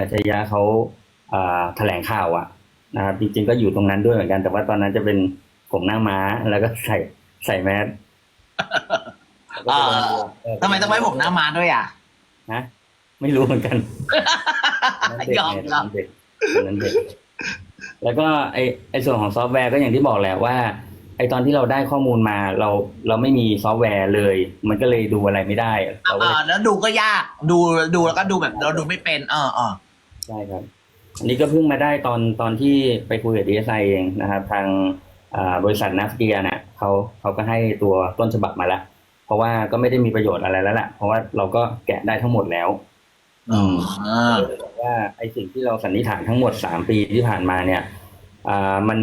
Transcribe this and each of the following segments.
อัจฉริยะเขาอ่าแถลงข่าวอะนะครับจริงๆก็อยู่ตรงนั้นด้วยเหมือนกัน แต่ว่าตอนนั้นจะเป็นผมหน้าม้าแล้วก็ใส่ใส่แมสอ่าทำไมต้องไว้ผมหน้ามาด้วยอะฮะไม่รู้เหมือนกันยอมตครัอบนนั้นเด็กตอนนั้นเด็กแล้วก็ไอไอส่วนของซอฟต์แวร์ก็อย่างที่บอกแหละว่า ไอตอนที่เราได้ข้อมูลมาเราเราไม่มีซอฟต์แวร์เลย มันก็เลยดูอะไรไม่ได้เราก็เลยอ่าแล้วดูก็ยากดูดูแล้วก็ดูแบบเราดูไม่เป็นเออเออใช่ครับ อันนี้ก็เพิ่งมาได้ตอนตอนที่ไปคุยกับดีเอสไอเองนะครับ ทางอ่าบริษัทนัสเกียเนี่ยเขาเขาก็ให้ตัวต้นฉบับมาแล้ว เพราะว่าก็ไม่ได้มีประโยชน์อะไรแล้วแหละเพราะว่าเราก็แกะได้ทั้งหมดแล้วอืมบอกว่าไอสิ่งที่เราสันนิษฐานทั้งหมดสามปีที่ผ่านมาเนี่ยอ่ามัน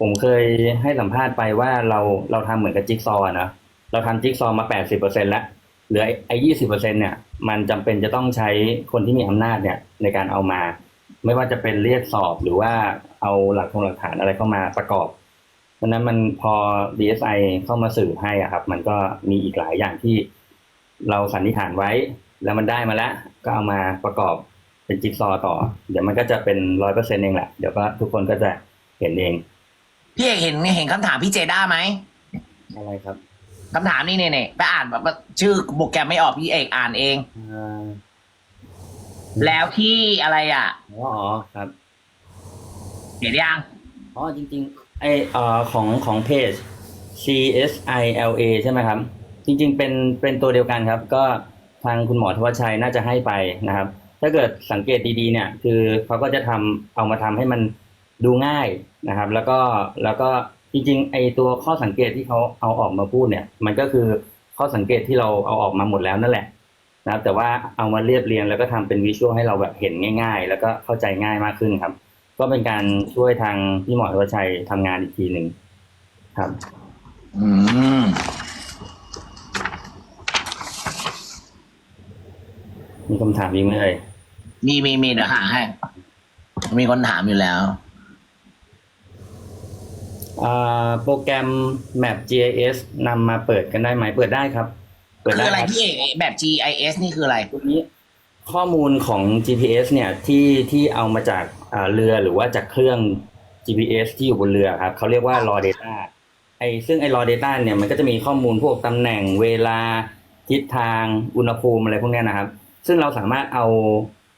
ผมเคยให้สัมภาษณ์ไปว่าเราเราทำเหมือนกับจิ๊กซอว์อะนะเราทำจิ๊กซอว์มาแปดสิบเปอร์เซ็นแล้วเหลือไอ้ยี่สิบเปอร์เซ็นเนี่ยมันจำเป็นจะต้องใช้คนที่มีอำนาจเนี่ยในการเอามา ไม่ว่าจะเป็นเรียกสอบหรือว่าเอาหลักฐานหลักฐานอะไรเข้ามาประกอบเพราะฉะนั้นมันพอ DSI เข้ามาสืบให้อะครับ มันก็มีอีกหลายอย่างที่เราสันนิษฐานไว้ แล้วมันได้มาแล้ว ก็เอามาประกอบเป็นจิ๊กซอว์ต่อ เดี๋ยวมันก็จะเป็นร้อยเปอร์เซ็นต์เองแหละ เดี๋ยวก็ทุกคนก็จะเห็นเอง พี่เอกเห็นเห็นคำถามพี่เจด้าไหมอะไรครับ คำถามนี่เนี่ยเนี่ยไปอ่านแบบว่าชื่อโปรแกรมไม่ออกพี่เอกอ่านเอง อ่าแล้วที่อะไรอะอ๋อครับ เห็นยังอ๋อจริงๆไอเอ่อของของเพจ CSILA ใช่ไหมครับ จริง ๆ เป็นเป็นตัวเดียวกันครับ ก็ทางคุณหมอทวชชัยน่าจะให้ไปนะครับ ถ้าเกิดสังเกตดีๆเนี่ย คือเขาก็จะทำเอามาทำให้มันดูง่ายนะครับ แล้วก็แล้วก็ จริงๆไอตัวข้อสังเกตที่เขาเอาออกมาพูดเนี่ย มันก็คือข้อสังเกตที่เราเอาออกมาหมดแล้วนั่นแหละนะครับแต่ว่าเอามาเรียบเรียงแล้วก็ทำเป็นวิชวลให้เราแบบเห็นง่าย ๆ แล้วก็เข้าใจง่ายมากขึ้นครับ ก็เป็นการช่วยทางพี่หมอทวชชัยทำงานอีกทีหนึ่งครับ อืมมีคำถามอีกไหมเอ่ยมีมีมีเดี๋ยวหาให้ มีคนถามอยู่แล้วอ่า โปรแกรม Map GIS นำมาเปิดกันได้ไหมเปิดได้ครับ เปิดคือได้อะไรครับพี่เอกแบบ GIS นี่คืออะไรทีนี้ข้อมูลของ GPS เนี่ยที่ที่เอามาจากอ่าเรือหรือว่าจากเครื่อง GPS ที่อยู่บนเรือครับเขาเรียกว่า raw data ไอซึ่งไอ raw data เนี่ยมันก็จะมีข้อมูลพวกตำแหน่งเวลาทิศทางอุณหภูมิอะไรพวกเนี้ยนะครับ ซึ่งเราสามารถเอา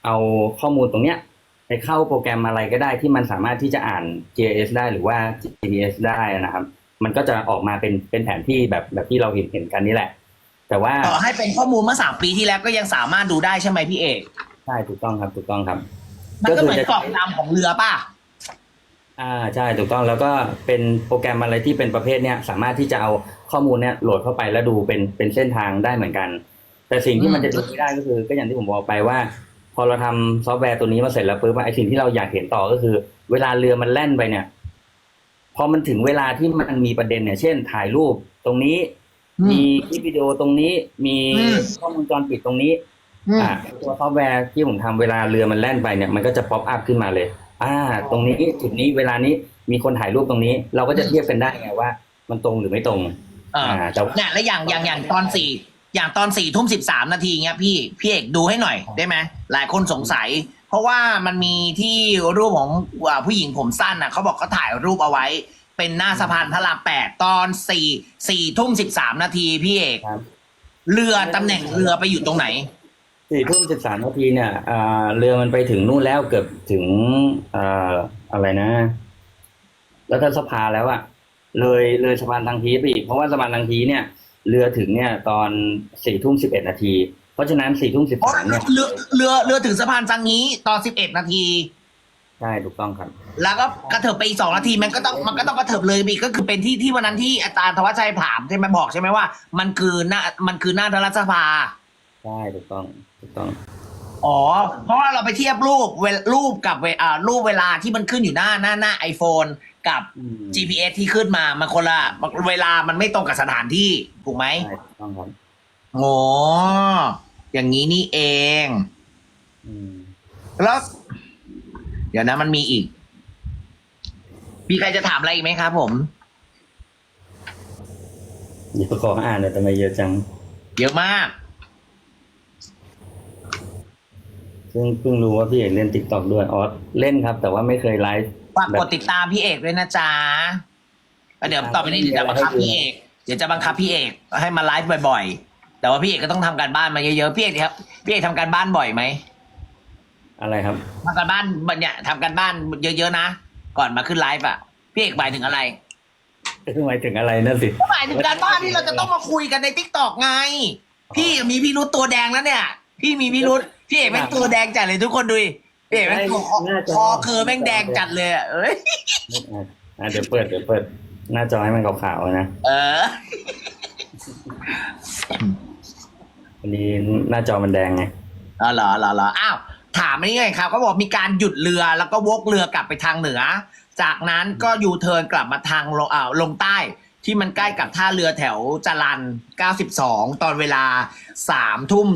เอาข้อมูลตรงเนี้ย ไปเข้าโปรแกรมอะไรก็ได้ที่มันสามารถที่จะอ่าน GIS ได้หรือว่า GPS ได้นะครับ มันก็จะออกมาเป็นเป็นแผนที่แบบแบบที่เราเห็นเห็นกันนี่แหละ แต่ว่าต่อให้เป็นข้อมูลเมื่อสามปีที่แล้วก็ยังสามารถดูได้ใช่ไหมพี่เอกใช่ถูกต้องครับถูกต้องครับมันก็เหมือนก็คือจะกล่องดำของเรือป่ะอ่าใช่ถูกต้องแล้วก็เป็นโปรแกรมอะไรที่เป็นประเภทเนี้ยสามารถที่จะเอาข้อมูลเนี้ยโหลดเข้าไปแล้วดูเป็นเป็นเส้นทางได้เหมือนกัน แต่สิ่งที่มันจะดูไม่ได้ก็คือ ก็อย่างที่ผมบอกไปว่าพ อเราทำซอฟต์แวร์ตัวนี้มาเสร็จแล้วปุ๊บอะไอสิ่งที่เราอยากเห็นต่อก็คือ เวลาเรือมันแล่นไปเนี่ย พอมันถึงเวลาที่มันมีประเด็นเนี่ย เช่น ถ่ายรูปตรงนี้อืมมีคลิปวิดีโอตรงนี้ มีอืมข้อมูลจรปิดตรงนี้อืมอ่าตัวซอฟต์แวร์ที่ผมทำเวลาเรือมันแล่นไปเนี่ยมันก็จะป๊อปอัพขึ้นมาเลย อ่า ตรงนี้จุดนี้เวลานี้มีคนถ่ายรูปตรงนี้ เราก็จะเทียบกันได้ไงว่า มันตรงหรือไม่ตรงเอออ่าแต่ว่าเนี่ยแล้วอย่างอย่างอย่างตอนสี่ อย่างตอนสี่ทุ่มสิบสามนาทีเงี้ยพี่พี่เอกดูให้หน่อยได้ไหมหลายคนสงสัย เพราะว่ามันมีที่รูปของอ่าผู้หญิงผมสั้นน่ะเขาบอกเขาถ่ายรูปเอาไว้ เป็นหน้าสะพานพระรามแปดตอนสี่สี่ทุ่มสิบสามนาทีพี่เอกครับเรือตำแหน่งเรือไปอยู่ตรงไหนสี่ทุ่มสิบสามนาทีเนี่ยอ่าเรือมันไปถึงนู่นแล้วเกือบถึงอ่าอะไรนะรัฐสภาแล้วอะเลยเลยสะพานทางทีไปอีกเพราะว่าสะพานทางทีเนี่ย เรือถึงเนี่ยตอนสี่ทุ่มสิบเอ็ดนาที เพราะฉะนั้นสี่ทุ่มสิบอ๋อสามเนี่ยเรือเรือเรือถึงสะพานจังงี้ตอนสิบเอ็ดนาที ใช่ถูกต้องครับแล้วก็กระเถิบไปอีกสองนาทีมันก็ต้องมันก็ต้องกระเถิบเลยไปอีกก็คือเป็นที่ที่วันนั้นที่อาจารย์ธวัชชัยถามใช่ไหมบอกใช่ไหมว่า มันคือหน้ามันคือหน้ารัฐสภา ใช่ถูกต้องถูกต้องอ๋อ เพราะว่าเราไปเทียบรูปเวลรูปกับเวอ่ารูปเวลาที่มันขึ้นอยู่หน้าหน้าหน้าไอโฟน กับ อืม GPS ที่ขึ้นมามันคนละเวลามันไม่ตรงกับสถานที่ถูกไหม ใช่ถูกต้องครับโอ้อย่างนี้นี่เอง อืมแล้ว เดี๋ยวนะมันมีอีก มีใครจะถามอะไรอีกไหมครับผม เดี๋ยวขออ่านหน่อยทำไมเยอะจัง เยอะมาก ซึ่งเพิ่งรู้ว่าพี่เอกเล่นติ๊กต็อกด้วย อ๋อ เล่นครับ แต่ว่าไม่เคยไลฟ์ ฝากกดติดตามพี่เอกด้วยนะจ๊ะแล้วเดี๋ยวต่อไปนี้เดี๋ยวจะบังคับพี่เอก เดี๋ยวจะบังคับพี่เอกให้มาไลฟ์บ่อยๆ แต่ว่าพี่เอกก็ต้องทำการบ้านมาเยอะๆ พี่เอกครับ พี่เอกทำการบ้านบ่อยไหมอะไรครับ ทำการบ้านเนี่ยทำการบ้านเยอะๆนะ ก่อนมาขึ้นไลฟ์อะ พี่เอกหมายถึงอะไร หมายถึงอะไรนั่นสิ ก็หมายถึงการบ้านที่เราจะต้องมาคุยกันในทิกตอกไง พี่มีพี่รุธตัวแดงแล้วเนี่ย พี่มีพี่รุธพี่เอกแม่งตัวแดงจัดเลยทุกคนดูดิพี่ เอกแม่งตัวคอน่าจะคอคือแม่งแดงจัดเลยอะเอ้ยอะอะเดี๋ยวเปิดเดี๋ยวเปิด หน้าจอให้มันขาวๆนะเอออันนี้หน้าจอมันแดงไงอ๋อเหรอเหรอเหรออ้าว ถามนี่ไงครับเขาบอกมีการหยุดเรือแล้วก็วกเรือกลับไปทางเหนือ จากนั้นก็ยูเทิร์นกลับมาทางลงอ่าวลงใต้ที่มันใกล้กับท่าเรือแถวจรัน92 ตอนเวลา3ทุ่ม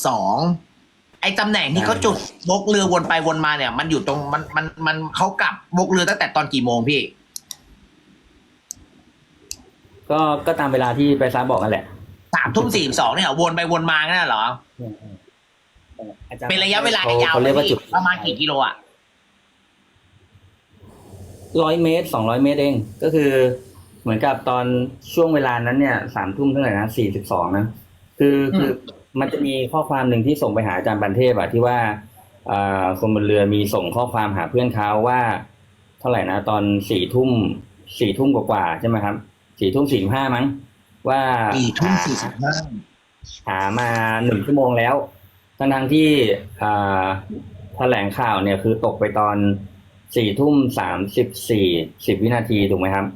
42 ไอ้ตำแหน่งที่เขาจุดวกเรือวนไปวนมาเนี่ย มันอยู่ตรงมันมันมันเขากลับวกเรือตั้งแต่ตอนกี่โมงพี่ ก็ก็ตามเวลาที่ไปซ้าบอกนั่นแหละสามทุ่มสี่สองเนี่ยวนไปวนมางั้นนะเหรออาจารเป็นระยะเวลาขยาวเขาไหมเรียกว่าพี่จุดประมาณกี่กิโลอะร้อยเมตรสองร้อยเมตรเอง ก็คือ เหมือนกับตอนช่วงเวลานั้นเนี่ยสามทุ่มเท่าไหร่นะสี่สิบสองนะคือคือ มันจะมีข้อความหนึ่งที่ส่งไปหาอาจารย์บันเทพอะที่ว่าอ่าคนบนเรือมีส่งข้อความหาเพื่อนเขาว่า เท่าไหร่นะ ตอนสี่ทุ่มสี่ทุ่มกว่าๆใช่ไหมครับสี่ทุ่มสี่ห้ามั้ง ว่าสี่ทุ่มหาสี่สิบห้าหามาหนึ่งชั่วโมงแล้วทั้งทงๆที่อ่าแถลงข่าวเนี่ยคือตกไปตอนสี่ทุ่มสามสิบสี่สิบวินาทีถูกไหมครับ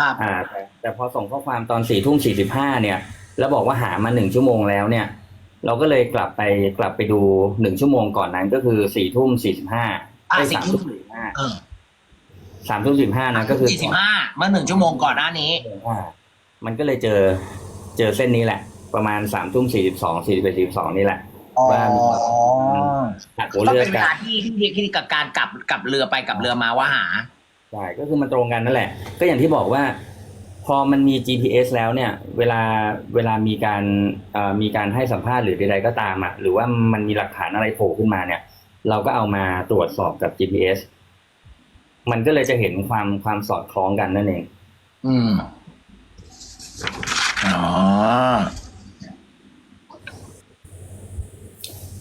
ครับอ่าแต่แต่พอส่งข้อความตอนสี่ทุ่มสี่สิบห้าเนี่ย แล้วบอกว่าหามาหนึ่งชั่วโมงแล้วเนี่ย เราก็เลยกลับไปกลับไปดูหนึ่งชั่วโมงก่อนนั้นก็คือสี่ทุ่มสี่สิบห้าอ่าสาม4ทุ่ทุ่มมสี่ห้าเออสามทุ่มสิบห้านะก็คือสี่สิบห้าเมื่อหนึ่งชั่วโมงก่อนหน้านี้อ่ามันก็เลยเจอเจอเส้นนี้แหละ ประมาณสามทุ่มสี่สิบสองสี่สิบเอ็ดสี่สิบสองนี่แหละอ๋อว่าหักหัวก็เรือเป็นเวกัลานที่ที่ที่กับการกลับกลับเรือไปกลับเรือมาว่าหาใช่ก็คือมันตรงกันนั่นแหละ ก็อย่างที่บอกว่า พอมันมี GPS แล้วเนี่ย เวลาเวลามีการเอ่อมีการให้สัมภาษณ์หรือใดๆก็ตามอะหรือว่ามันมีหลักฐานอะไรโผล่ขึ้นมาเนี่ย เราก็เอามาตรวจสอบกับ GPS มันก็เลยจะเห็นความความสอดคล้องกันนั่นเอง อืมอ๋อ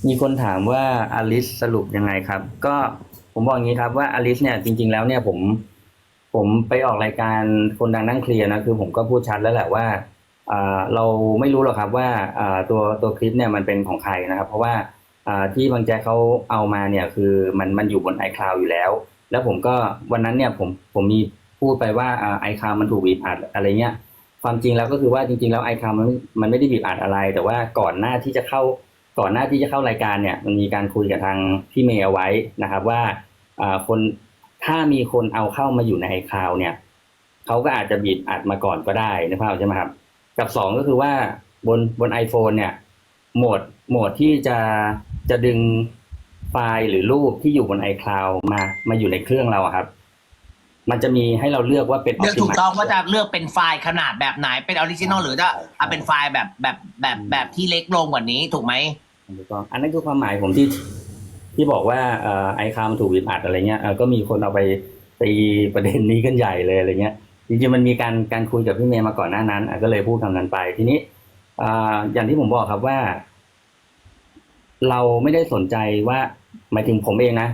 มีคนถามว่าอลิสสรุปยังไงครับ ก็ผมบอกอย่างนี้ครับว่าอลิสเนี่ยจริง ๆ แล้วเนี่ยผม ผมไปออกรายการคนดังนั่งเคลียร์นะคือผมก็พูดชัดแล้วแหละว่าเราไม่รู้หรอกครับว่าตัวตัวคลิปเนี่ยมันเป็นของใครนะครับ เพราะว่าที่บางแจ๊กเขาเอามาเนี่ยคือมันมันอยู่บน iCloud อยู่แล้ว แล้วผมก็วันนั้นเนี่ยผมผมมีพูดไปว่าไอ่า iCloud มันถูกบีบอัดอะไรเงี้ยความจริงแล้วก็คือว่าจริง ๆ แล้ว iCloud มันมันไม่ได้บีบอัดอะไร แต่ว่าก่อนหน้าที่จะเข้าก่อนหน้าที่จะเข้ารายการเนี่ยมันมีการคุยกับทางพี่เมย์เอาไว้นะครับว่าคน ถ้ามีคนเอาเข้ามาอยู่ในไอคลาวเนี่ยเขาก็อาจจะบีบอัดมาก่อนก็ได้นะครับใช่ไหมครับ กับสองก็คือว่าบนบน iPhone เนี่ยโหมดโหมดที่จะจะดึงไฟล์หรือรูปที่อยู่บน iCloud มามาอยู่ในเครื่องเราอะครับ มันจะมีให้เราเลือกว่าเป็นเลือกถูก Optimize ต้องว่าจะเลือกเป็นไฟล์ขนาดแบบไหนเป็นออริจินอลหรือจะเอาเป็นไฟล์แบบแบบแบบแบบที่เล็กลงกว่านี้ถูกไหมถูกต้องอันนั้นคือความหมายผมที่ ที่บอกว่าเอ่อไอคามันถูกบีบอัดอะไรเงี้ยก็มีคนเอาไปตีประเด็นนี้กันใหญ่เลยอะไรเงี้ยจริงๆมันมีการการคุยกับพี่เมย์มาก่อนหน้านั้นก็เลยพูดคำนั้นไปทีนี้อย่างที่ผมบอกครับว่า เราไม่ได้สนใจว่าหมายถึงผมเองนะ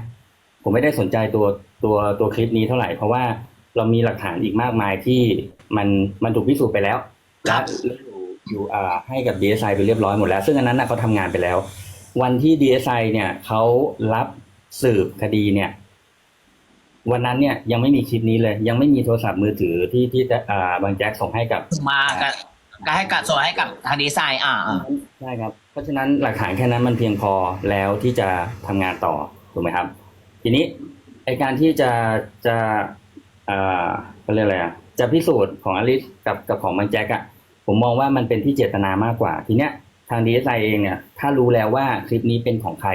ผมไม่ได้สนใจตัวตัวตัวคลิปนี้เท่าไหร่เพราะว่าเรามีหลักฐานอีกมากมายที่มันมันถูกพิสูจน์ไปแล้วและอยู่อยู่อ่าให้กับ DSI ไปเรียบร้อยหมดแล้ว ซึ่งอันนั้นนะเขาทำงานไปแล้ว วันที่ DSI เนี่ยเขารับสืบคดีเนี่ย วันนั้นเนี่ยยังไม่มีคลิปนี้เลย ยังไม่มีโทรศัพท์มือถือที่ที่อ่าบางแจ็คส่งให้กับมาก็ก็ให้กัดส่งให้กับทางดีไซน์อ่าอ่าใช่ครับ เพราะฉะนั้นหลักฐานแค่นั้นมันเพียงพอแล้วที่จะทำงานต่อถูกไหมครับ ทีนี้ไอการที่จะจะเอ่อเขาเรียกอะไรอะจะพิสูจน์ของอลิสกับกับของบางแจ็คอะผมมองว่ามันเป็นที่เจตนามากกว่าทีเนี้ย ทางดีเอสไอเองเนี่ยถ้ารู้แล้วว่าคลิปนี้เป็นของใคร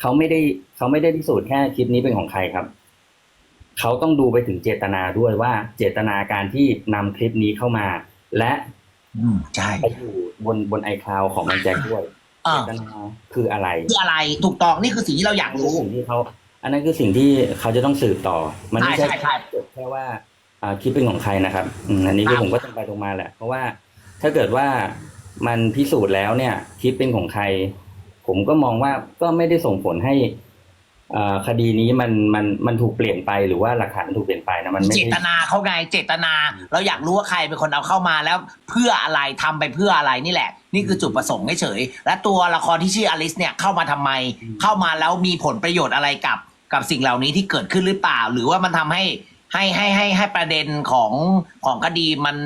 เขาไม่ได้เขาไม่ได้พิสูจน์แค่คลิปนี้เป็นของใครครับเขาต้องดูไปถึงเจตนาด้วยว่าเจตนาการที่นำคลิปนี้เข้ามา และอืมใช่ไปอยู่บนบนไอคลาวของบางแจ็คด้วยอ่าเจตนาคืออะไรคืออะไรถูกต้องนี่คือสิ่งที่เราอยากรู้สิ่งที่เขาอันนั้นคือสิ่งที่เขาจะต้องสืบต่อ มันไม่ใช่ใช่ใช่ใช่จบแค่ว่าอ่าคลิปเป็นของใครนะครับอืมอันนี้คือครับผมก็ตรงไปตรงมาแหละ เพราะว่าถ้าเกิดว่า มันพิสูจน์แล้วเนี่ยคลิปเป็นของใคร ผมก็มองว่าก็ไม่ได้ส่งผลให้อ่าคดีนี้มันมันมันถูกเปลี่ยนไปหรือว่าหลักฐานถูกเปลี่ยนไปนะมันไม่เจตนาเขาไงเจตนา เราอยากรู้ว่าใครเป็นคนเอาเข้ามาแล้วเพื่ออะไรทำไปเพื่ออะไรนี่แหละ นี่คือจุดประสงค์เฉยและตัวละครที่ชื่ออลิสเนี่ยเข้ามาทำไม เข้ามาแล้วมีผลประโยชน์อะไรกับกับสิ่งเหล่านี้ที่เกิดขึ้นหรือเปล่า หรือว่ามันทำให้ให้ให้ให้ให้ประเด็นของของคดีมัน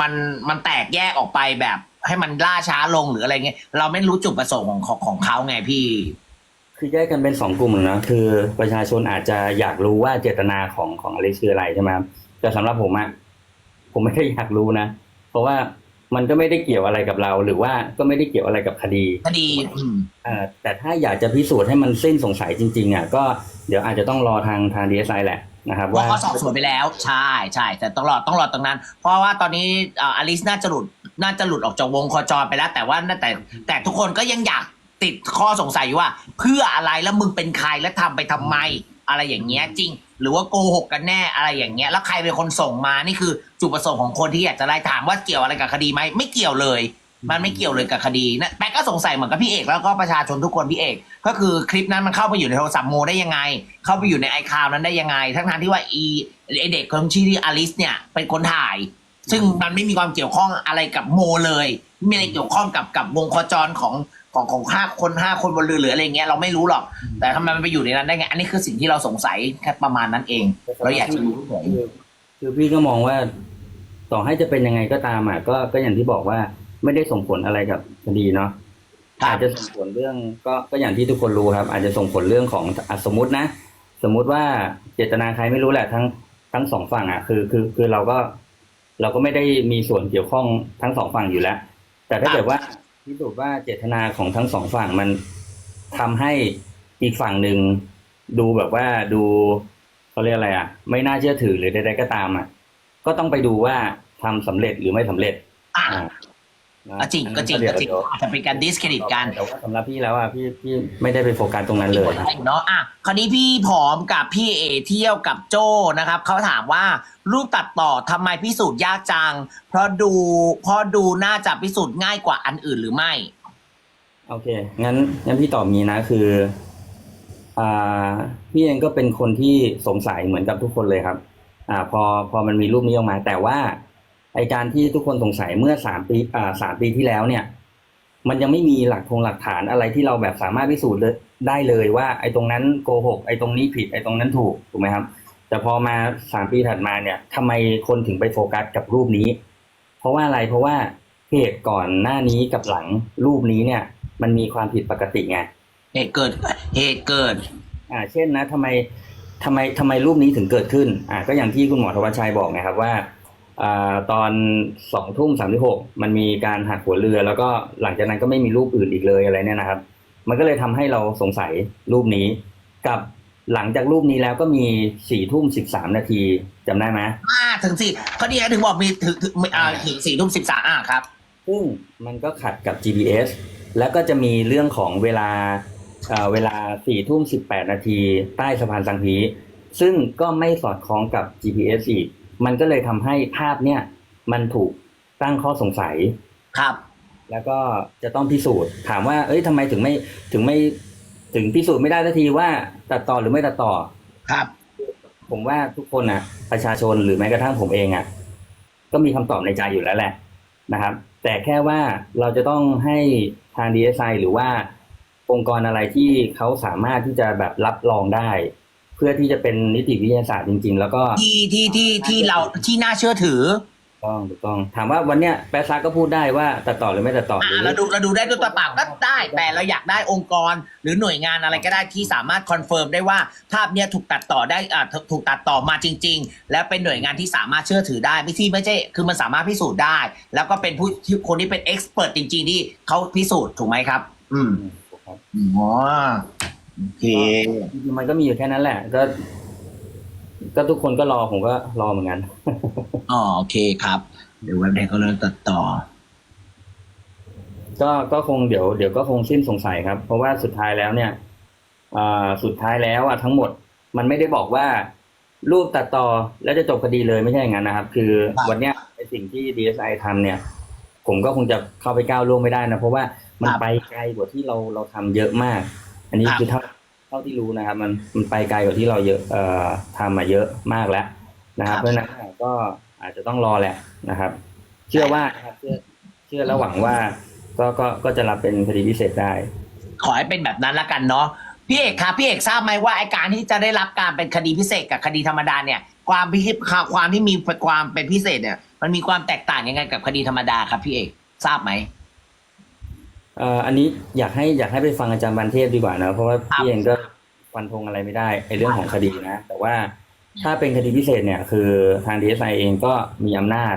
มันมันแตกแยกออกไปแบบ ให้มันล่าช้าลงหรืออะไรเงี้ยเราไม่รู้จุดประสงค์ของของของเขาไงพี่ คือแยกกันเป็นสองกลุ่มนะคือประชาชนอาจจะอยากรู้ว่าเจตนาของของอะไรคืออะไรใช่ไหมครับแต่สำหรับผมอะผมไม่ได้อยากรู้นะ เพราะว่ามันก็ไม่ได้เกี่ยวอะไรกับเรา หรือว่าก็ไม่ได้เกี่ยวอะไรกับคดีคดีอืมเอ่อแต่ถ้าอยากจะพิสูจน์ให้มันสิ้นสงสัยจริงๆอะก็เดี๋ยวอาจจะต้องรอทางทางดีเอสไอแหละ นะครับเพราะว่าเขาสอบสวนไปแล้วใช่ใช่แต่ต้องรอต้องรอตรงนั้น เพราะว่าตอนนี้อ่าอลิสน่าจะหลุดน่าจะหลุดออกจากวงโคจรไปแล้ว แต่ว่าแต่แต่ทุกคนก็ยังอยากติดข้อสงสัยอยู่ว่า เพื่ออะไรแล้วมึงเป็นใครแล้วทำไปทำไมอะไรอย่างเงี้ยจริง หรือว่าโกหกกันแน่อะไรอย่างเงี้ยแล้วใครเป็นคนส่งมานี่คือจุดประสงค์ของคนที่อยากจะไล่ถามว่าเกี่ยวอะไรกับคดีไหมไม่เกี่ยวเลย มันไม่เกี่ยวเลยกับคดีนะแป๊กก็สงสัยเหมือนกับพี่เอกแล้วก็ประชาชนทุกคนพี่เอก ก็คือคลิปนั้นมันเข้าไปอยู่ในโทรศัพท์โมได้ยังไง เข้าไปอยู่ในไอคาวนั้นได้ยังไง ทั้งทางๆที่ว่าอีไอเด็กคนชื่อที่อลิสเนี่ยเป็นคนถ่าย ซึ่งมันไม่มีความเกี่ยวข้องอะไรกับโมเลยไม่มีอะไรเกี่ยวข้องกับกับวงโคจรของของของห้าคนห้าคนบนเรือหรืออะไรเงี้ยเราไม่รู้หรอก แต่ทำไมมันไปอยู่ในนั้นได้ไง อันนี้คือสิ่งที่เราสงสัยแค่ประมาณนั้นเอง เราอยากจะรู้เฉยคือคือพี่ก็มองว่า ต่อให้จะเป็นยังไงก็ตามอะก็ก็อย่างที่บอกว่า ไม่ได้ส่งผลอะไรกับคดีเนาะครับอาจจะส่งผลเรื่องก็ก็อย่างที่ทุกคนรู้ครับ อาจจะส่งผลเรื่องของอะสมมตินะ สมมุติว่าเจตนาใครไม่รู้แหละทั้งทั้งสองฝั่งอะคือคือคือเราก็เราก็ไม่ได้มีส่วนเกี่ยวข้องทั้งสองฝั่งอยู่แล้ว แต่ถ้าเกิดว่าพิสูจน์ว่าเจตนาของทั้งสองฝั่งมันทำให้อีกฝั่งหนึ่งดูแบบว่าดูเขาเรียกอะไรอะ ไม่น่าเชื่อถือหรือใดๆก็ตามอะก็ต้องไปดูว่าทำสำเร็จหรือไม่สำเร็จอะอ่านะ ก็จริงก็จริงเดี๋ยก็วจริงเดี๋ยวอาจจะเป็นการดิสเครดิตกันแต่ว่าสำหรับพี่แล้วอะพี่พี่ไม่ได้ไปโฟกัสตรงนั้นเลยเนาะอะคราวนี้พี่ผอมกับพี่เอเที่ยวกับโจ้นะครับเขาถามว่ารูปตัดต่อทำไมพิสูจน์ยากจัง เพราะดูเพราะดูน่าจะพิสูจน์ง่ายกว่าอันอื่นหรือไม่ โอเค งั้นงั้นพี่ตอบงี้นะคืออ่าพี่เองก็เป็นคนที่สงสัยเหมือนกับทุกคนเลยครับ อ่า พอพอมันมีรูปนี้ออกมา แต่ว่า ไอการที่ทุกคนสงสัยเมื่อสามปีอ่าสามปีที่แล้วเนี่ย มันยังไม่มีหลักทงหลักฐานอะไรที่เราแบบสามารถพิสูจน์เลยได้เลยว่า ไอตรงนั้นโกหกไอตรงนี้ผิดไอตรงนั้นถูกถูกไหมครับ แต่พอมาสามปีถัดมาเนี่ยทำไมคนถึงไปโฟกัสกับรูปนี้ เพราะว่าอะไรเพราะว่าเหตุก่อนหน้านี้กับหลังรูปนี้เนี่ย มันมีความผิดปกติไงเหตุเกิดเหตุเกิด อ่า เช่นนะทำไมทำไมทำไมรูปนี้ถึงเกิดขึ้น อ่า ก็อย่างที่คุณหมอธวัชชัยบอกนะครับว่า อ่าตอนสองทุ่มสามสิบหกมันมีการหักหัวเรือ แล้วก็หลังจากนั้นก็ไม่มีรูปอื่นอีกเลยอะไรเนี่ยนะครับ มันก็เลยทำให้เราสงสัยรูปนี้กับหลังจากรูปนี้แล้วก็มีสี่ทุ่มสิบสามนาทีจำได้ไหมอ่าถึงสี่เขาดีถึงบอกมีถึงถึงอ่าถึงสี่ทุ่มสิบสามอ่าครับ ซึ่งมันก็ขัดกับ GPS แล้วก็จะมีเรื่องของเวลาเอ่อเวลาสี่ทุ่มสิบแปดนาทีใต้สะพานสังฮีซึ่งก็ไม่สอดคล้องกับ GPS อีก มันก็เลยทำให้ภาพเนี่ย มันถูกตั้งข้อสงสัยครับ แล้วก็จะต้องพิสูจน์ ถามว่า เอ้ยทำไมถึงไม่ถึงไม่ถึงพิสูจน์ไม่ได้สักทีว่าตัดต่อหรือไม่ตัดต่อครับ ผมว่าทุกคนนะประชาชนหรือแม้กระทั่งผมเองอะ่ะ ก็มีคำตอบในใจอยู่แล้วแหละนะครับ แต่แค่ว่าเราจะต้องให้ทาง DSI หรือว่าองค์กรอะไรที่เขาสามารถที่จะแบบรับรองได้ เพื่อที่จะเป็นนิติวิทยาศาสตร์จริง ๆ แล้วก็ที่ที่ที่ที่เราที่น่าเชื่อถือถูกต้องถูกต้อง ถามว่าวันเนี้ยแปซักก็พูดได้ว่าตัดต่อหรือไม่ตัดต่อหอ่ารือเราดูเราดูได้ด้วยตัวเปล่าก็ได้แต่เราอยากได้องค์กร หรือหน่วยงานอะไรก็ได้ที่สามารถคอนเฟิร์มได้ว่าภาพเนี้ยถูกตัดต่อได้อ่าถูกถูกตัดต่อมาจริง ๆ แล้วเป็นหน่วยงานที่สามารถเชื่อถือได้ไม่ที่ไม่ใช่คือมันสามารถพิสูจน์ได้ แล้วก็เป็นผู้ที่คนที่เป็นเอ็กซ์เพรสจริง ๆ ที่เขาพิสูจน์ถูกไหมครับ อืมครับ อ๋อ โอเคจริงๆมันก็มีอยู่แค่นั้นแหละ ก็ ก็ทุกคนก็รอผมก็รอเหมือนกันอ๋อโอเคครับ เดี๋ยวเว็บไหนก็เริ่มตัดต่อ ก็ก็คงเดี๋ยวเดี๋ยวก็คงสิ้นสงสัยครับ เพราะว่าสุดท้ายแล้วเนี่ยอ่าสุดท้ายแล้วอะทั้งหมด มันไม่ได้บอกว่ารูปตัดต่อแล้วจะจบคดีเลยไม่ใช่อย่างนั้นนะครับ คือครับวันเนี้ยไอสิ่งที่ DSI ทำเนี่ย ผมก็คงจะเข้าไปก้าวล่วงไม่ได้นะ เพราะว่ามันครับไปไกลกว่าที่เราเราทำเยอะมาก อันนี้ครับคือเท่าเท่าที่รู้นะครับ มันมันไปไกลกว่าที่เราเยอะเอ่อทำมาเยอะมากแล้วนะครับ เพราะฉะนั้นก็อาจจะต้องรอแหละนะครับ เชื่อว่านะครับเชื่อเชื่อและหวังว่า ก็ก็ก็จะรับเป็นคดีพิเศษได้ ขอให้เป็นแบบนั้นละกันเนาะพี่เอกครับพี่เอกทราบไหมว่าไอการที่จะได้รับการเป็นคดีพิเศษกับคดีธรรมดาเนี่ย ความพิความที่มีความเป็นพิเศษเนี่ย มันมีความแตกต่างยังไงกับคดีธรรมดาครับพี่เอกทราบไหม เอ่ออันนี้อยากให้อยากให้ไปฟังอาจารย์บันเทพดีกว่านะเพราะว่าครับพี่เองก็ฟันธงอะไรไม่ได้ไอ้เรื่องของคดีนะ แต่ว่าถ้าเป็นคดีพิเศษเนี่ย คือทางดีเอสไอเองก็มีอำนาจ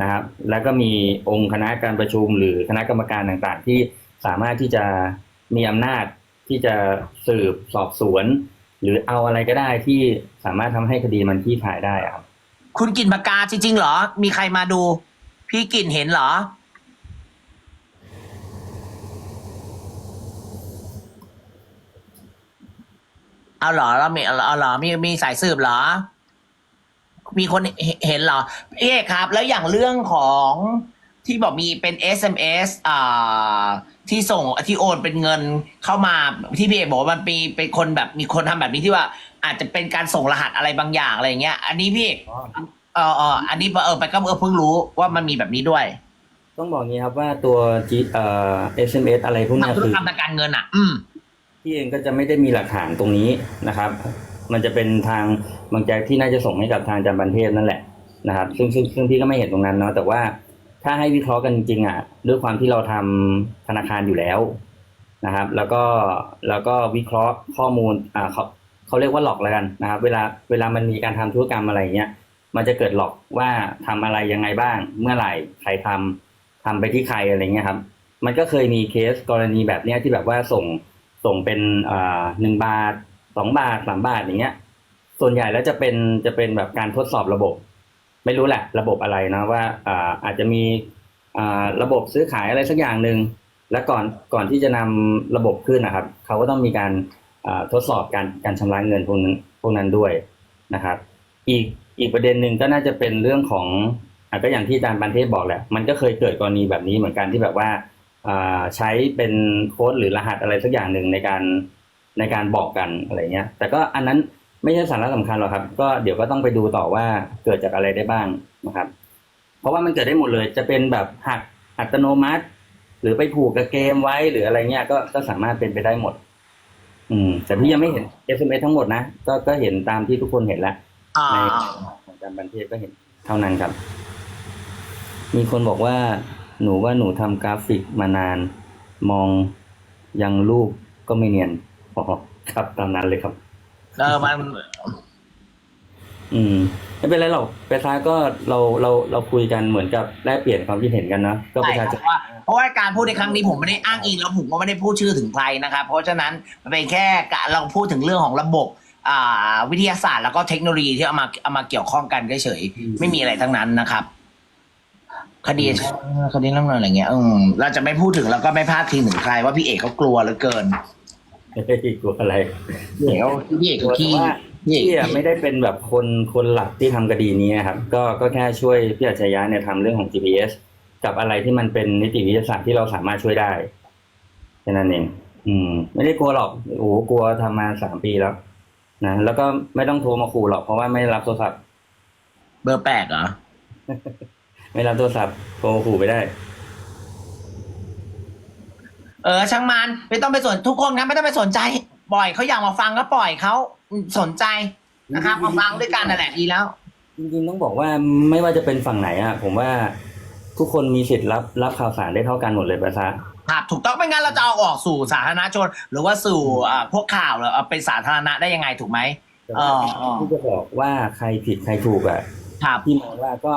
นะครับ แล้วก็มีองค์คณะการประชุมหรือคณะกรรมการต่างๆ ที่สามารถที่จะมีอำนาจที่จะสืบสอบสวน หรือเอาอะไรก็ได้ที่สามารถทำให้คดีมันที่ถ่ายได้อะครับ คุณกินปากกาจริงๆเหรอ มีใครมาดู พี่กินเห็นเหรอ เอาเหรอเรามีเอาเหรอมีมีสายสืบเหรอ มีคนเห็นเห็นเหรอพี่เอกครับ แล้วอย่างเรื่องของที่บอกมีเป็น SMS อ่าที่ส่งที่โอนเป็นเงินเข้ามาที่พี่เอกบอกว่ามันมีเป็นคนแบบมีคนทำแบบนี้ที่ว่า อาจจะเป็นการส่งรหัสอะไรบางอย่างอะไรอย่างเงี้ย อันนี้พี่เอกเออเอออันนี้เออไปก็เออเพิ่งรู้ว่ามันมีแบบนี้ด้วย ต้องบอกงี้ครับว่าตัว G เอ่อ SMS อะไรพวกเนี้ยทำธุรคือกรรมทางการเงินอะ อืม พี่เองก็จะไม่ได้มีหลักฐานตรงนี้นะครับ มันจะเป็นทางบางแจ๊กที่น่าจะส่งให้กับทางอาจารย์บันเทพนั่นแหละนะครับซึ่งซึ่งซึ่งพี่ก็ไม่เห็นตรงนั้นเนาะแต่ว่าถ้าให้วิเคราะห์กันจริงๆอะด้วยความที่เราทำธนาคารอยู่แล้วนะครับ แล้วก็แล้วก็วิเคราะห์ข้อมูลอ่าเขาเขาเรียกว่าหลอกแล้วกันนะครับ เวลาเวลามันมีการทำธุรกรรมอะไรเงี้ยมันจะเกิดหลอกว่าทำอะไรยังไงบ้าง เมื่อไหร่ใครทำทำไปที่ใครอะไรเงี้ยครับ มันก็เคยมีเคสกรณีแบบเนี้ยที่แบบว่าส่ง ส่งเป็นหนึ่งบาทสองบาทสามบาทอย่างเงี้ย ส่วนใหญ่แล้วจะเป็นจะเป็นแบบการทดสอบระบบ ไม่รู้แหละ ระบบอะไรนะว่าอาอาจจะมีระบบซื้อขายอะไรสักอย่างหนึ่งและก่อนก่อนที่จะนำระบบขึ้นนะครับ เขาก็ต้องมีการทดสอบการการชำระเงินพวกนั้นพวกนั้นด้วยนะครับ อีกอีกประเด็นหนึ่งก็น่าจะเป็นเรื่องของอะก็อย่างที่อาจารย์บันเทพบอกแหละ มันก็เคยเกิดกรณีแบบนี้เหมือนกันที่แบบว่า ใช้เป็นโค้ดหรือรหัสอะไรสักอย่างหนึ่งในการในการบอกกันอะไรเงี้ย แต่ก็อันนั้นไม่ใช่สาระสำคัญหรอกครับ ก็เดี๋ยวก็ต้องไปดูต่อว่าเกิดจากอะไรได้บ้างนะครับ เพราะว่ามันเกิดได้หมดเลย จะเป็นแบบหักอัตโนมัติ หรือไปผูกกับเกมไว้หรืออะไรเงี้ยก็ก็สามารถเป็นไปได้หมด อืม แต่พี่ยังไม่เห็น SMS ทั้งหมดนะก็ก็เห็นตามที่ทุกคนเห็นแล้วอ่าในของอาจารย์บันเทพก็เห็นเท่านั้นครับ มีคนบอกว่า หนูว่าหนูทำกราฟิกมานาน มองยังรูปก็ไม่เนียนอ๋อครับตามนั้นเลยครับ เออมัน อืม ไม่เป็นไรหรอกไปท้ายก็เราเราเราคุยกันเหมือนกับแลกเปลี่ยนความคิดเห็นกันเนาะก็ประใช่ชาคชรับนว่าเพราะว่าการพูดในครั้งนี้ผมไม่ได้อ้างอิงแล้วผมก็ไม่ได้พูดชื่อถึงใครนะครับ เพราะฉะนั้นมันเป็นแค่การเราพูดถึงเรื่องของระบบอ่าวิทยาศาสตร์แล้วก็เทคโนโลยีที่เอามาเอามาเกี่ยวข้องกันเฉยๆไม่มีอะไรทั้งนั้นนะครับ คดีคดีเรื่องอะไรเงี้ยอืมเราจะไม่พูดถึงแล้วก็ไม่พลาดพิงถึงใครว่าพี่เอกเขากลัวเหลือเกินไม่ได้กลัวอะไรพี่เอกเขาพี่เอกกลัวเขาแต่ขี้ว่าพี่เอกพี่อะไม่ได้เป็นแบบคนคนหลักที่ทำคดีนี้นะครับ ก็ก็แค่ช่วยพี่อัจฉริยะเนี่ยทำเรื่องของ GPS กับอะไรที่มันเป็นนิติวิทยาศาสตร์ที่เราสามารถช่วยได้แค่นั้นเองอืม ไม่ได้กลัวหรอกโอ้โหกลัวทำมาสามปีแล้วนะแล้วก็ไม่ต้องโทรมาขู่หรอกเพราะว่าไม่รับโทรศัพท์เบอร์แปลกเหรอ ไม่รับโทรศัพท์โทรมาขู่ไปได้ เออช่างมันไม่ต้องไปสนทุกคนครับไม่ต้องไปสนใจปล่อยเขาอยากมาฟังก็ปล่อยเขาสนใจนะครับมาฟังด้วยกันนั่นแหละดีแล้ว จริงๆต้องบอกว่าไม่ว่าจะเป็นฝั่งไหนอะผมว่าทุกคนมีสิทธิ์รับรับข่าวสารได้เท่ากันหมดเลยประชาครับถูกต้องไม่งั้นเราจะเอาออกสู่สาธารณชน หรือว่าสู่อ่าพวกข่าวหรือเอาเป็นสาธารณะได้ยังไงถูกไหมแต่ว่าอ๋อที่จะบอกว่าใครผิดใครถูกอะครับที่มองว่าก็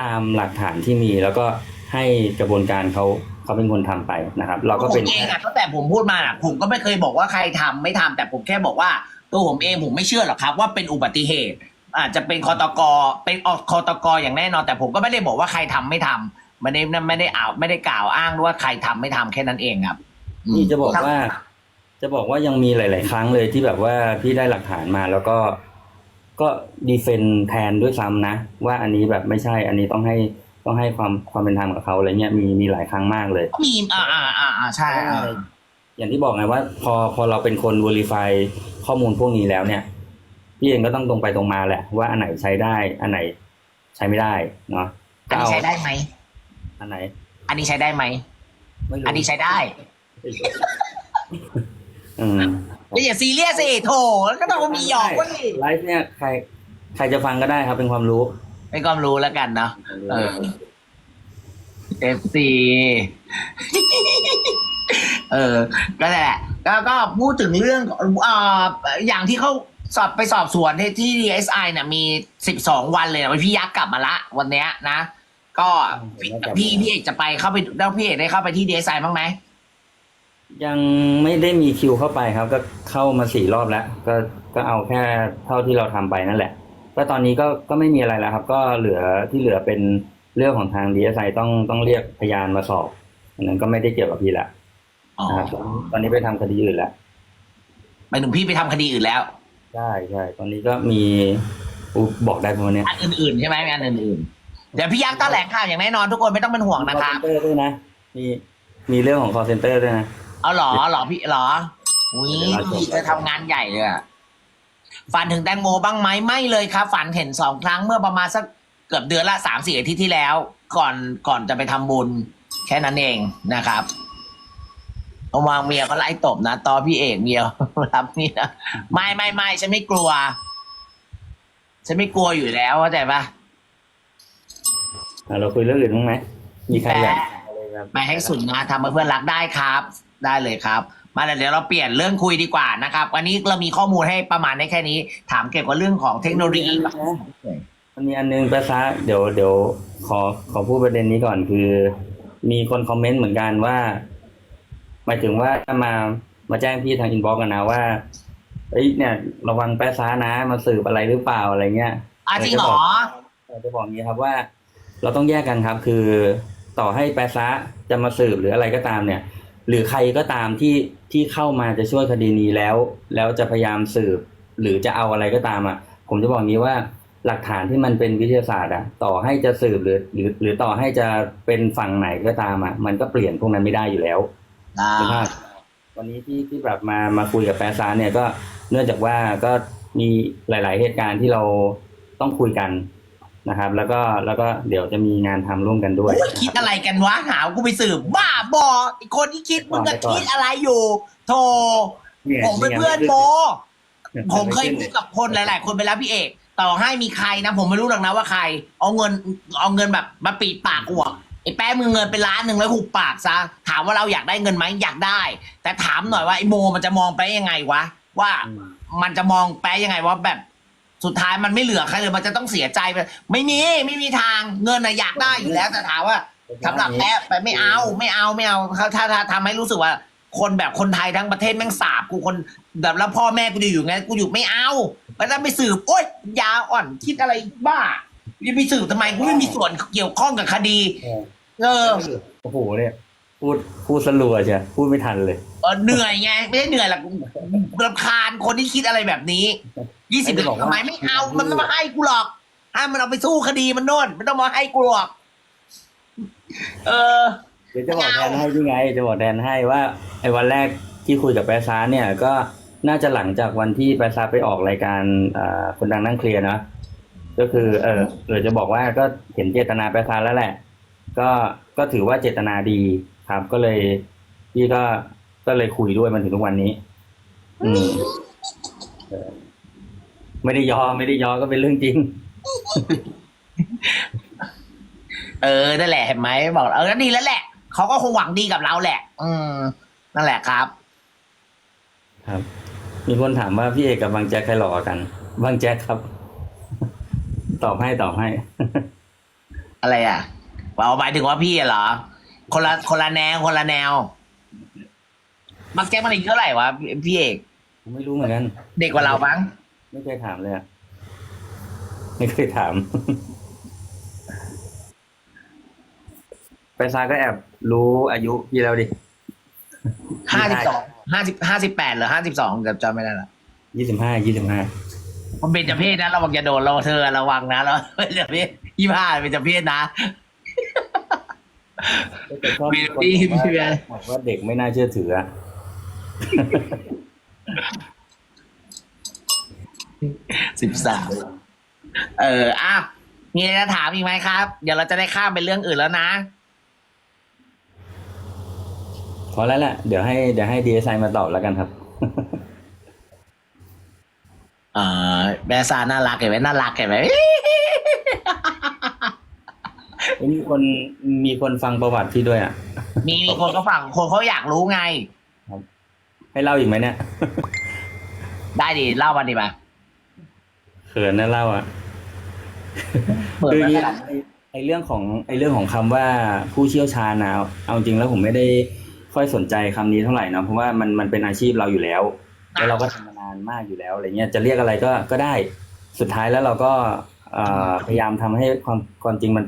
ตามหลักฐานที่มีแล้วก็ให้กระบวนการเขาเขาเป็นคนทำไปนะครับ เราก็ผเป็นมเองอะตั้งแต่ผมพูดมาอะผมก็ไม่เคยบอกว่าใครทำไม่ทำแต่ผมแค่บอกว่าตัวผมเองผมไม่เชื่อหรอกครับ ว่าเป็นอุบัติเหตุ อาจจะเป็นคอตกเป็นออกคอตกอย่างแน่นอน แต่ผมก็ไม่ได้บอกว่าใครทำไม่ทำไม่ได้ไม่ได้อ่าวไม่ได้กล่าวอ้างว่าใครทำไม่ทำแค่นั้นเองครับอืมนี่จะบอกว่า จะบอกว่ายังมีหลาย ๆ ครั้งเลยที่แบบว่าพี่ได้หลักฐานมาแล้วก็ ก็ดีเฟนแทนด้วยซ้ำนะ ว่าอันนี้แบบไม่ใช่อันนี้ต้องให้ต้องให้ความความเป็นธรรมกับเขาอะไรเงี้ยมีมีหลายครั้งมากเลย มีอ่าอ่าอ่าอ่าใช่อ่าอย่างที่บอกไงว่า พอพอเราเป็นคน verify ข้อมูลพวกนี้แล้วเนี่ยพี่เองก็ต้องตรงไปตรงมาแหละ ว่าอันไหนใช้ได้อันไหนใช้ไม่ได้เนาะอันนี้ใช้ได้ไหมอันไหน อันนี้ใช้ได้ไหมไม่รู้อันนี้ใช้ได้อืม แล้วอย่าซีเรียสสิโถแล้วก็ต้องมีหยอกเว้ยไลฟ์เนี่ยใครใครจะฟังก็ได้ครับเป็นความรู้เป็นความรู้แล้วกันเนาะเออ FC เออ ก็แหละก็ก็พูดถึงเรื่องเอ่ออย่างที่เขาสอบไปสอบสวนที่ที่ DSI เนี่ยมีสิบสองวันเลยนะพี่ยักษ์กลับมาละ วันเนี้ยนะ ก็พี่พี่พี่เอกจะไปเข้าไปแล้วพี่เอกได้เข้าไปที่ DSI บ้างไหม ยังไม่ได้มีคิวเข้าไปครับ ก็เข้ามาสี่รอบแล้ว ก็ก็เอาแค่เท่าที่เราทำไปนั่นแหละ ก็ตอนนี้ก็ก็ไม่มีอะไรแล้วครับ ก็เหลือที่เหลือเป็นเรื่องของทางดีเอสไอต้องต้องเรียกพยานมาสอบอันนั้นก็ไม่ได้เกี่ยวกับพี่ละอ๋อนะครับตอนนี้ไปทำคดีอื่นแล้วไปหนุ่มพี่ไปทำคดีอื่นแล้วใช่ใช่ตอนนี้ก็มีอุ๊ยบอกได้ประมาณเนี้ยอันอื่นๆใช่ไหมมีอันอื่นๆเดี๋ยวพี่ยักษ์แถลงข่าวอย่างแน่นอนทุกคนไม่ต้องเป็นห่วงนะคคอรับเซนเตอร์ด้วยนะมีมีเรื่องของ call center ด้วยนะ เอาเหรอเหรอพี่เหรออุ้ยเดี๋ยวเราจบจะทำงานใหญ่เลยอะฝันถึงแตงโมบ้างไหมไม่เลยครับ ฝันเห็นสองครั้งเมื่อประมาณสักเกือบเดือนละสามสี่อาทิตย์ที่แล้ว ก่อนก่อนจะไปทำบุญ แค่นั้นเองนะครับเอาวางเมียเขาไล่ตบนะตอพี่เอกเมียรับนี่นะไม่ไม่ไม่ฉันไม่กลัว ฉันไม่กลัวอยู่แล้วเข้าใจปะอะเราคุยเรื่องอื่นบ้างไหมมีใครอยากอะไรครับไปให้สุดนะทำให้เพื่อนรักได้ครับ ได้เลยครับ มาเดี๋ยวเราเปลี่ยนเรื่องคุยดีกว่านะครับ วันนี้เรามีข้อมูลให้ประมาณได้แค่นี้ ถามเกี่ยวกับเรื่องของเทคโนโลยีมันมีอันนึงแป๊ะซะเดี๋ยวเดี๋ยวขอขอพูดประเด็นนี้ก่อนคือ มีคนคอมเมนต์เหมือนกันว่าหมายถึงว่ามามาแจ้งพี่ทางอินบ็อกกันนะว่าเอ้ยเนี่ย ระวังแป๊ะซะนะมาสืบอะไรหรือเปล่าอะไรเงี้ยอะจริงเหรอเราจะบอกอย่างนี้ครับว่า เราต้องแยกกันครับ คือต่อให้แปซะจะมาสืบหรืออะไรก็ตามเนี่ย หรือใครก็ตามที่ที่เข้ามาจะช่วยคดีนี้แล้ว แล้วจะพยายามสืบ หรือจะเอาอะไรก็ตามอะ ผมจะบอกอย่างนี้ว่าหลักฐานที่มันเป็นวิทยาศาสตร์อะ ต่อให้จะสืบหรือ หรือ หรือต่อให้จะเป็นฝั่งไหนก็ตามอะ มันก็เปลี่ยนพวกนั้นไม่ได้อยู่แล้วอ่าใช่ไหมวันนี้ที่ที่แบบมามาคุยกับแปซาเนี่ยก็เนื่องจากว่าก็มีหลาย ๆ เหตุการณ์ที่เราต้องคุยกัน นะครับ แล้วก็แล้วก็เดี๋ยวจะมีงานทำร่วมกันด้วยโอ้ยคิดอะไรกันวะหาว่ากูไปสืบบ้าบอไอคนที่คิดมึงก็คิดอะไรอยู่ โธ่เนี่ยผมเป็นไงเพื่อนโมเนี่ยผมเคยพูดกับคนหลาย ๆ คนไปแล้วพี่เอก ต่อให้มีใครนะ ผมไม่รู้หรอกนะว่าใคร เอาเงินเอาเงินแบบมาปิดปากอวกไอ้แป๊ะมึงเงินเป็นล้านหนึ่งแล้วหุบปากซะถามว่าเราอยากได้เงินไหมอยากได้ แต่ถามหน่อยว่าไอ้โมมันจะมองไปยังไงวะว่า อืม มันจะมองแป๊ะยังไงว่าแบบ สุดท้ายมันไม่เหลือใครเลยมันจะต้องเสียใจไปไม่มีไม่มีทางเงินนะอยากได้อยู่แล้วแต่ถามว่าสำหรับแพ้ไปไม่เอาไม่เอาไม่เอาถ้าถ้าถ้าทำให้รู้สึกว่า คนแบบคนไทยทั้งประเทศแม่งสาบกูคนแบบแล้วพ่อแม่กูจะอยู่ไงกูอยู่ไม่เอาไปแล้วไปสืบโอ๊ยยาอ่อนคิดอะไรบ้าจะไปสืบทำไมกูไม่มีส่วนเกี่ยวข้องกับคดีเออเออโอ้โหเนี่ยพูดพูดสลัวใช่พูดไม่ทันเลย เออเหนื่อยไง ไม่ได้เหนื่อยหรอกรำคาญคนที่คิดอะไรแบบนี้ ยี่สิบไม่ได้บอกว่าทำไมไม่เอา มันไม่มาให้กูหรอกให้มันเอาไปสู้คดีมันโน่นไม่ต้องมาให้กูหรอก เออ เดี๋ยวจะบอกแทนให้ยังไง จะบอกแทนให้ว่าไอ้วันแรกที่คุยกับแปซาเนี่ย ก็น่าจะหลังจากวันที่แปซาไปออกรายการอ่าคนดังนั่งเคลียร์นะก็คือ เออเออจะบอกว่าก็เห็นเจตนาแปซาแล้วแหละ ก็ก็ถือว่าเจตนาดีครับก็เลยพี่ก็ก็เลยคุยด้วยมันถึงทุกวันนี้ อืมเออ ไม่ได้ยอไม่ได้ยอก็เป็นเรื่องจริง เออนั่นแหละเห็นไหมบอก เออก็ดีแล้วแหละเขาก็คงหวังดีกับเราแหละ อืมนั่นแหละครับ ครับ มีคนถามว่าพี่เอกกับบางแจ็คใครหล่อกว่ากัน บางแจ็คครับ ตอบให้ตอบให้ อะไรอะเอาหมายถึงว่าพี่อะเหรอ คนละคนละแนวคนละแนวมักแจ็คมันอายุเท่าไหร่วะพี่พี่เอก ผมไม่รู้เหมือนกัน เด็กกว่าเรามั้ง ไม่เคยถามเลยอะไม่เคยถามซาก็แอบรู้อายุพี่แล้วดิห้าสิบสองห้าสิบห้าสิบแปดหรือห้าสิบสองจำไม่ได้ละยี่สิบห้ายี่สิบห้ามันเป็นจเพศนะระวังจะโดนเราเธอระวังนะแล้วเป็นจเพศยี่ห้าเป็นจเพศนะมีมีมีบอกว่าเด็กไม่น่าเชื่อถืออะ สิบสามเอออะมีอะไรจะถามอีกไหมครับ เดี๋ยวเราจะได้ข้ามไปเรื่องอื่นแล้วนะ พอแล้วแหละเดี๋ยวให้เดี๋ยวให้ดีไซน์มาตอบแล้วกันครับ เออแบซาน่ารักเห็นไหมน่ารักเห็นไหมมีคนมีคนฟังประวัติพี่ด้วยอะ มีมีคนก็ฟังคนเขาอยากรู้ไง ให้เล่าอีกไหมเนี่ย ได้ดิเล่ามาดิมา เขินนะเล่าอะเปิดคือมาอย่างขนี้นาดไอ้ไอ้เรื่องของไอ้เรื่องของคำว่าผู้เชี่ยวชาญนะเอาจริงแล้วผมไม่ได้ค่อยสนใจคำนี้เท่าไหร่นะเพราะว่ามันมันเป็นอาชีพเราอยู่แล้วแล้วเราก็ทำมานานมากอยู่แล้วอะไรเงี้ยจะเรียกอะไรก็ก็ได้สุดท้ายแล้วเราก็เอ่อพยายามทำให้ความความจริงมัน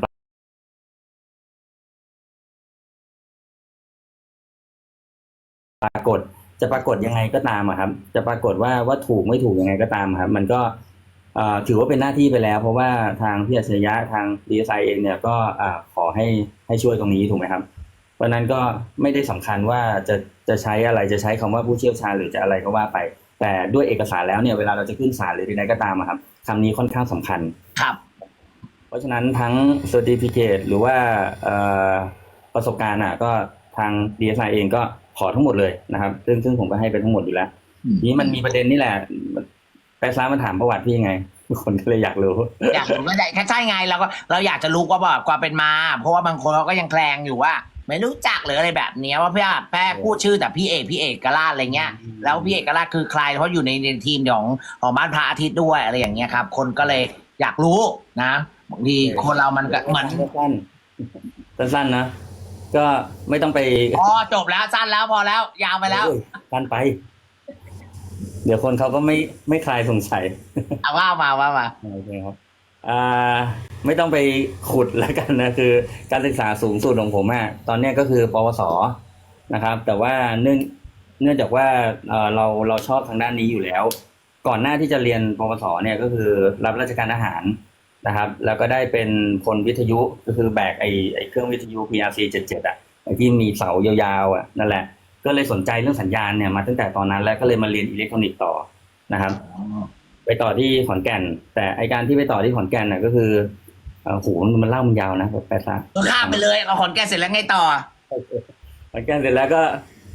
ปรากฏจะปรากฏยังไงก็ตามอะครับ จะปรากฏว่าว่าถูกไม่ถูกยังไงก็ตามอะครับ มันก็เอ่อ ถือว่าเป็นหน้าที่ไปแล้ว เพราะว่าทางพี่อัจฉริยะทางดีไซน์เองเนี่ยก็อ่าขอให้ให้ช่วยตรงนี้ถูกไหมครับ เพราะฉะนั้นก็ไม่ได้สำคัญว่าจะจะใช้อะไรจะใช้คำว่าผู้เชี่ยวชาญหรือจะอะไรก็ว่าไป แต่ด้วยเอกสารแล้วเนี่ยเวลาเราจะขึ้นศาลหรือใดๆก็ตามอะครับคำนี้ค่อนข้างสำคัญครับ เพราะฉะนั้นทั้ง certificate หรือว่าเอ่อประสบการณ์อะก็ทาง DSI เองก็ขอทั้งหมดเลยนะครับ ซึ่งซึ่งผมก็ให้ไปทั้งหมดอยู่แล้วอืมทีนี้มันมีประเด็นนี่แหละ ไปซ้ามาถามประวัติพี่ไงคนก็เลยอยากรู้ อยากรู้ก็ได้แค่ใช่ไงเราก็เราอยากจะรู้ว่าแบบความเป็นมา เพราะว่าบางคนเขาก็ยังแคลงอยู่ว่า ไม่รู้จักหรืออะไรแบบเนี้ยว่าพี่แพ้พูดชื่อแต่พี่เอกพี่เอกกราชอะไรเงี้ย แล้วพี่เอกกราชคือใครเพราะอยู่ในในทีมของของบ้านพระอาทิตย์ด้วยอะไรอย่างเงี้ยครับ คนก็เลยอยากรู้นะบางทีคนเรามันก็เหมือนสั้นๆสั้นๆนะก็ไม่ต้องไปอ๋อจบแล้วสั้นแล้วพอแล้วยาวไปแล้วเอ้ยสั้นไป เดี๋ยวคนเขาก็ไม่ไม่คลายสงสัยเอาว่ามาว่ามาโอเคครับอ่าไม่ต้องไปขุดแล้วกันนะคือ การศึกษาสูงสุดของผมอะตอนเนี้ยก็คือปวสนะครับ แต่ว่าเนื่องเนื่องจากว่าเอ่อเราเราชอบทางด้านนี้อยู่แล้ว ก่อนหน้าที่จะเรียนปวสเนี่ยก็คือรับราชการทหารนะครับ แล้วก็ได้เป็นพลวิทยุก็คือแบกไอไอเครื่องวิทยุ PRC 77อะไอที่มีเสายาวๆอะนั่นแหละ ก็เลยสนใจเรื่องสัญญาณเนี่ยมาตั้งแต่ตอนนั้นแล้วก็เลยมาเรียนอิเล็กทรอนิกส์ต่อนะครับ ไปต่อที่ขอนแก่น แต่ไอการที่ไปต่อที่ขอนแก่นน่ะก็คือเอ่อโหมันเล่ามันยาวนะแบบแปดซะก็ข้ามไปเลยเอาขอนแก่นเสร็จแล้วไงต่อขอนแก่นเสร็จแล้วก็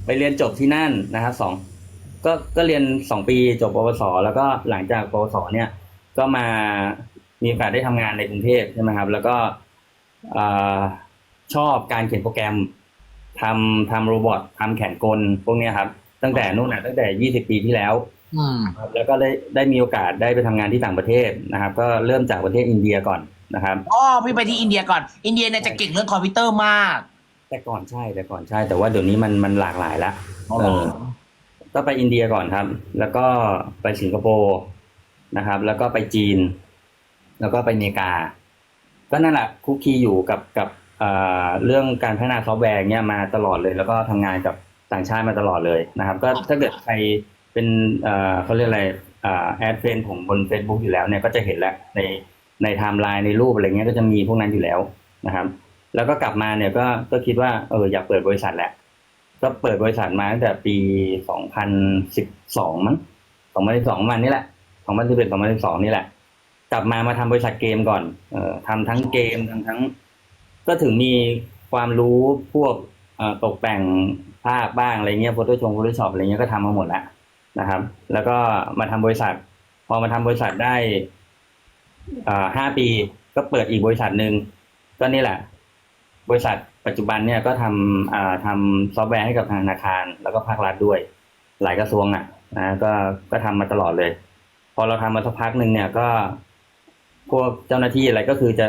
ไปเรียนจบที่นั่นนะครับสองก็ก็เรียนสองปีจบปวสแล้วก็หลังจากปวสเนี่ย ก็มามีโอกาสได้ทำงานในกรุงเทพใช่ไหมครับ แล้วก็เอ่อชอบการเขียนโปรแกรม ทำทำโรบอททำแขนกลพวกเนี้ยครับ ตั้งแต่นู่นน่ะตั้งแต่ยี่สิบปีที่แล้วอืมครับแล้วก็ได้ได้มีโอกาสได้ไปทำงานที่ต่างประเทศนะครับ ก็เริ่มจากประเทศอินเดียก่อนนะครับอ๋อพี่ไปที่อินเดียก่อน อินเดียเนี่ยจะเก่งเรื่องคอมพิวเตอร์มาก แต่ก่อนใช่แต่ก่อนใช่ แต่ว่าเดี๋ยวนี้มันมันหลากหลายละเออก็ไปอินเดียก่อนครับ แล้วก็ไปสิงคโปร์นะครับ แล้วก็ไปจีน แล้วก็ไปอเมริกา ก็นั่นแหละคุกคีอยู่กับกับ เอ่อเรื่องการพัฒนาซอฟต์แวร์เนี่ยมาตลอดเลย แล้วก็ทำงานกับต่างชาติมาตลอดเลยนะครับ ก็ถ้าเกิดใครเป็นเอ่อเขาเรียกอะไรอ่าแอดเฟนผมบน Facebook อยู่แล้วเนี่ยก็จะเห็นแล้วในในไทม์ไลน์ในรูปอะไรเงี้ยก็จะมีพวกนั้นอยู่แล้วนะครับ แล้วก็กลับมาเนี่ยก็ก็คิดว่าเอออยากเปิดบริษัทแหละ ก็เปิดบริษัทมาตั้งแต่ปี2012มั้ง2012ประมาณนี้แหละ2011 2012นี่แหละ กลับมามาทำบริษัทเกมก่อนเอ่อทำทั้งเกมทำทั้ง ก็ถึงมีความรู้พวกตกแต่งภาพบ้างอะไรเงี้ยโฟโต้ชงโฟโต้ช็อปอะไรเงี้ยก็ทำมาหมดแล้วนะครับ แล้วก็มาทำบริษัท พอมาทำบริษัทได้ห้าปีก็เปิดอีกบริษัทหนึ่งก็นี่แหละ บริษัทปัจจุบันเนี่ยก็ทำทำซอฟต์แวร์ให้กับทางธนาคาร แล้วก็ภาครัฐด้วย หลายกระทรวงอะนะก็ก็ทำมาตลอดเลย พอเราทำมาสักพักหนึ่งเนี่ยก็พวกเจ้าหน้าที่อะไรก็คือจะ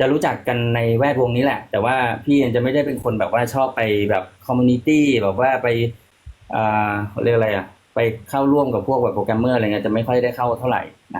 จะรู้จักกันในแวดวงนี้แหละ แต่ว่าพี่จะไม่ได้เป็นคนแบบว่าชอบไปแบบคอมมูนิตี้แบบว่าไปอ่าเขาเรียกอะไรอะ ไปเข้าร่วมกับพวกแบบโปรแกรมเมอร์อะไรเงี้ยจะไม่ค่อยได้เข้าเท่าไหร่นะครับ